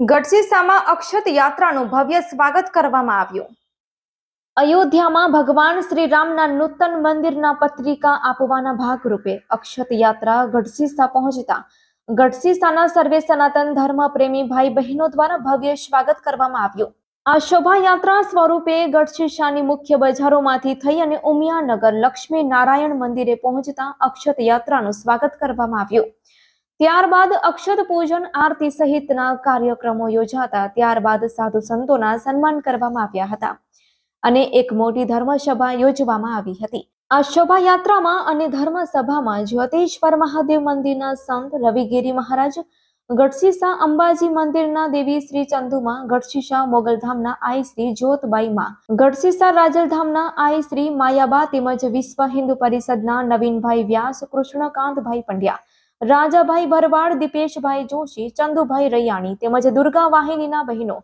ગઢસીસામાં અક્ષત યાત્રાનું ભવ્ય સ્વાગત કરવામાં આવ્યું. અયોધ્યામાં ભગવાન શ્રી રામના નૂતન મંદિરના પત્રિકા આપવાના ભાગરૂપે અક્ષત યાત્રા ગઢશીસા પહોંચતા ગઢશીસાના સર્વે સનાતન ધર્મ પ્રેમી ભાઈ બહેનો દ્વારા ભવ્ય સ્વાગત કરવામાં આવ્યું. આ શોભાયાત્રા સ્વરૂપે ગઢશીસાની મુખ્ય બજારોમાંથી થઈ અને ઉમિયાનગર લક્ષ્મી નારાયણ મંદિરે પહોંચતા અક્ષત યાત્રાનું સ્વાગત કરવામાં આવ્યું. ત્યારબાદ અક્ષત પૂજન આરતી સહિતના કાર્યક્રમો યોજાતા ત્યારબાદ સાધુ સંતોના સન્માન કરવામાં આવ્યા હતા અને એક મોટી ધર્મસભા યોજવામાં આવી હતી. આ શોભાયાત્રામાં અને ધર્મસભામાં જ્યોતિશ્વર મહાદેવ મંદિરના સંત રવિગીરી મહારાજ ગઢસીસા અંબાજી મંદિરના દેવી શ્રી ચંદુમાં ગઢસીસા મોગલધામના આઈ શ્રી જ્યોતબાઈમાં ગઢસીસા રાજલધામના આઈ શ્રી માયાબા તેમજ વિશ્વ હિન્દુ પરિષદના નવીનભાઈ વ્યાસ, કૃષ્ણકાંતભાઈ પંડ્યા રાજાભાઈ ભરવાડ, દીપેશભાઈ જોશી, ચંદુભાઈ રૈયાણી તેમજ દુર્ગા વાહિનીના બહેનો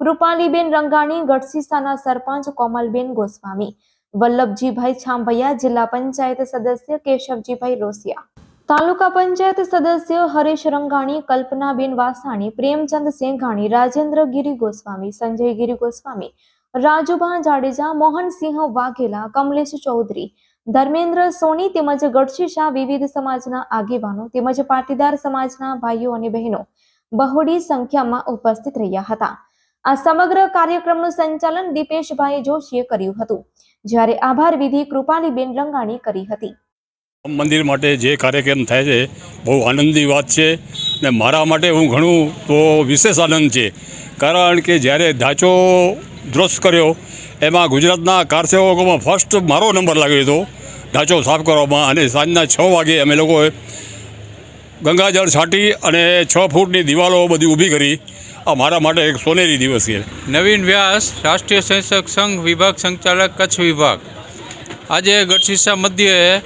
કૃપાલીબેન રંગાણી ગઢસીસાના સરપંચ કોમલબેન ગોસ્વામી, વલ્લભજીભાઈ છાંભૈયા, જિલ્લા પંચાયત સદસ્ય કેશવજીભાઈ રોસિયા, તાલુકા પંચાયત સદસ્ય હરેશ રંગાણી, કલ્પનાબેન વાસાણી, પ્રેમચંદ સેંઘાણી, રાજેન્દ્ર ગિરી ગોસ્વામી, સંજય ગિરી ગોસ્વામી, રાજુભા જાડેજા, મોહનસિંહ વાઘેલા, કમલેશ ચૌધરી ધર્મેન્દ્ર સોની તેમજ ગઢશી શાહ વિવિધ સમાજના આગેવાનો તેમજ પાટીદાર સમાજના ભાઈઓ અને બહેનો બહોળી સંખ્યામાં ઉપસ્થિત રહ્યા હતા. આ સમગ્ર કાર્યક્રમનું સંચાલન દીપેશભાઈ જોશીએ કર્યું હતું, જ્યારે આભાર વિધિ કૃપાલીબેન રંગાણી કરી હતી. મંદિર માટે જે કાર્યક્રમ થાય છે, બહુ આનંદની વાત છે ને મારા માટે હું ઘણું તો વિશેષ આનંદ છે. કારણ કે જ્યારે ધાચો ધ્વસ્ત કર્યો એમાં ગુજરાતના કારસેવકોમાં ફર્સ્ટ મારો નંબર લાગ્યો હતો. ઢાંચો સાફ કરવામાં અને સાંજના છ વાગે અમે લોકોએ ગંગાજળ છાંટી અને છ ફૂટની દિવાલો બધી ઊભી કરી. આ મારા માટે એક સોનેરી દિવસ છે. નવીન વ્યાસ, રાષ્ટ્રીય શિક્ષક સંઘ વિભાગ સંચાલક, કચ્છ વિભાગ. આજે ગઢશીસા મધ્યે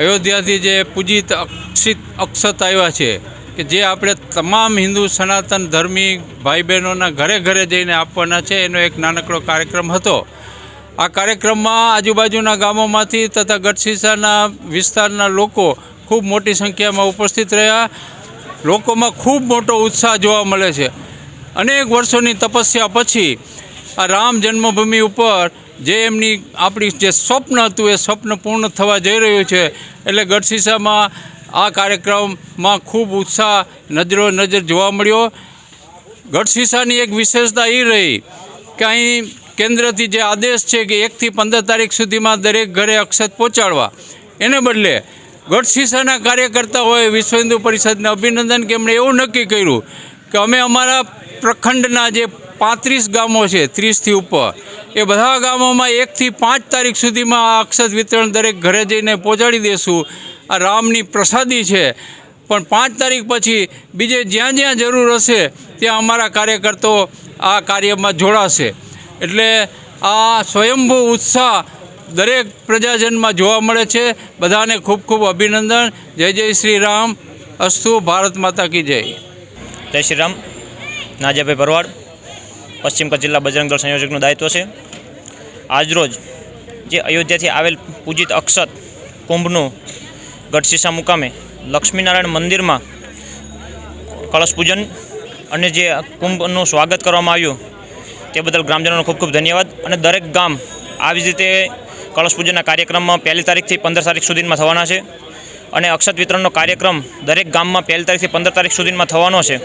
અયોધ્યાથી જે પૂજિત અક્ષિત અક્ષત આવ્યા છે કે જે આપણે તમામ હિન્દુ સનાતન ધર્મી ભાઈ બહેનોના ઘરે ઘરે જઈને આપવાના છે, એનો એક નાનકડો કાર્યક્રમ હતો. આ કાર્યક્રમમાં આજુબાજુના ગામોમાંથી તથા ગઢશીસાના વિસ્તારના લોકો ખૂબ મોટી સંખ્યામાં ઉપસ્થિત રહ્યા. લોકોમાં ખૂબ મોટો ઉત્સાહ જોવા મળે છે. અનેક વર્ષોની તપસ્યા પછી આ રામ જન્મભૂમિ ઉપર જે એમની આપણી જે સ્વપ્ન હતું, એ સ્વપ્ન પૂર્ણ થવા જઈ રહ્યું છે. એટલે ગઢશીસામાં આ કાર્યક્રમમાં ખૂબ ઉત્સાહ, નજરો નજર જોવા મળ્યો. ગઢશીસાની એક વિશેષતા એ રહી કે અહીં કેન્દ્રથી જે આદેશ છે કે એકથી પંદર તારીખ સુધીમાં દરેક ઘરે અક્ષત પહોંચાડવા. એને બદલે ગઢશીસાના કાર્યકર્તાઓએ વિશ્વ હિન્દુ પરિષદને અભિનંદન કે એમણે એવું નક્કી કર્યું કે અમે અમારા પ્રખંડના જે પાંત્રીસ ગામો છે, ત્રીસથી ઉપર, એ બધા ગામોમાં એકથી પાંચ તારીખ સુધીમાં આ અક્ષત વિતરણ દરેક ઘરે જઈને પહોંચાડી દઈશું આ રામની પ્રસાદી છે. પણ પાંચ તારીખ પછી બીજે જ્યાં જ્યાં જરૂર હશે, ત્યાં અમારા કાર્યકર્તાઓ આ કાર્યમાં જોડાશે. એટલે આ સ્વયંભૂ ઉત્સાહ દરેક પ્રજાજનમાં જોવા મળે છે. બધાને ખૂબ ખૂબ અભિનંદન. જય જય શ્રી રામ અસ્તુ ભારત માતા કી જય. જય શ્રી રામ નાજાભાઈ ભરવાડ, પશ્ચિમ કચ્છ જિલ્લા બજરંગ દળ સંયોજકનું દાયિત્વ છે. આજરોજ જે અયોધ્યાથી આવેલ પૂજિત અક્ષત કુંભનું ગઢશીસા મુકામે લક્ષ્મીનારાયણ મંદિરમાં કળશ પૂજન અને જે કુંભનું સ્વાગત કરવામાં આવ્યું તે બદલ ગ્રામજનોનો ખૂબ ખૂબ ધન્યવાદ. અને દરેક ગામ આવી જ રીતે કળશ પૂજનના કાર્યક્રમમાં પહેલી તારીખથી પંદર તારીખ સુધીમાં થવાના છે. અને અક્ષત વિતરણનો કાર્યક્રમ દરેક ગામમાં પહેલી તારીખથી પંદર તારીખ સુધીમાં થવાનો છે.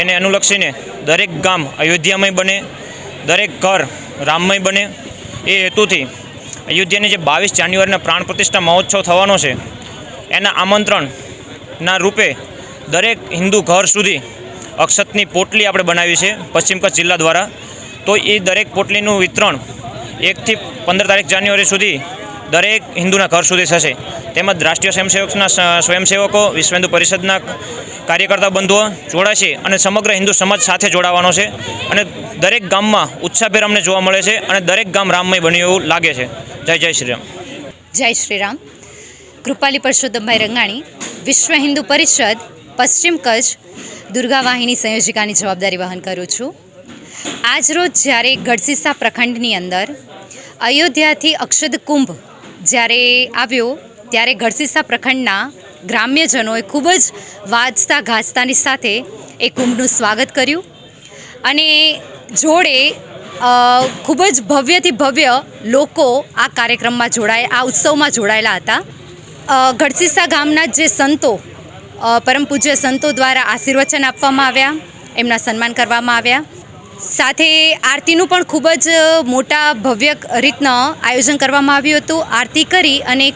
એને અનુલક્ષીને દરેક ગામ અયોધ્યામય બને, દરેક ઘર રામમય બને. એ હેતુથી અયોધ્યાની જે બાવીસ જાન્યુઆરીના પ્રાણ પ્રતિષ્ઠા મહોત્સવ થવાનો છે, એના આમંત્રણના રૂપે દરેક હિન્દુ ઘર સુધી અક્ષતની પોટલી આપણે બનાવી છે, પશ્ચિમ કચ્છ જિલ્લા દ્વારા. તો એ દરેક પોટલીનું વિતરણ એકથી પંદર તારીખ જાન્યુઆરી સુધી દરેક હિન્દુના ઘર સુધી થશે. તેમજ રાષ્ટ્રીય સ્વયંસેવકના સ્વયંસેવકો, વિશ્વ હિન્દુ પરિષદના કાર્યકર્તા બંધુઓ જોડાશે અને સમગ્ર હિન્દુ સમાજ સાથે જોડાવાનો છે અને દરેક ગામમાં ઉત્સાહભેર અમને જોવા મળે છે અને દરેક ગામ રામમય બન્યું એવું લાગે છે. જય જય શ્રી રામ. જય શ્રી રામ. કૃપાલી પરસોત્તમભાઈ રંગાણી, વિશ્વ હિન્દુ પરિષદ, પશ્ચિમ કચ્છ દુર્ગા વાહિની સંયોજિકાની જવાબદારી વહન કરું છું. આજરોજ જ્યારે ગઢસીસા પ્રખંડની અંદર અયોધ્યાથી અક્ષદ કુંભ જ્યારે આવ્યો, ત્યારે ગઢસીસા પ્રખંડના ગ્રામ્યજનોએ ખૂબ જ વાજતા ગાજતાની સાથે એ કુંભનું સ્વાગત કર્યું અને જોડે ખૂબ જ ભવ્યથી ભવ્ય લોકો આ કાર્યક્રમમાં જોડાય, આ ઉત્સવમાં જોડાયેલા હતા. ગઢસીસા ગામના જે સંતો પરમ પૂજ્ય સંતો દ્વારા આશીર્વચન આપવામાં આવ્યા, એમના સન્માન કરવામાં આવ્યા. સાથે આરતીનું પણ ખૂબ જ મોટા ભવ્ય રીતના આયોજન કરવામાં આવ્યું હતું. આરતી કરી અને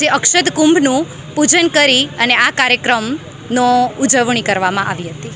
જે અક્ષત કુંભનું પૂજન કરી અને આ કાર્યક્રમનો ઉજવણી કરવામાં આવી હતી.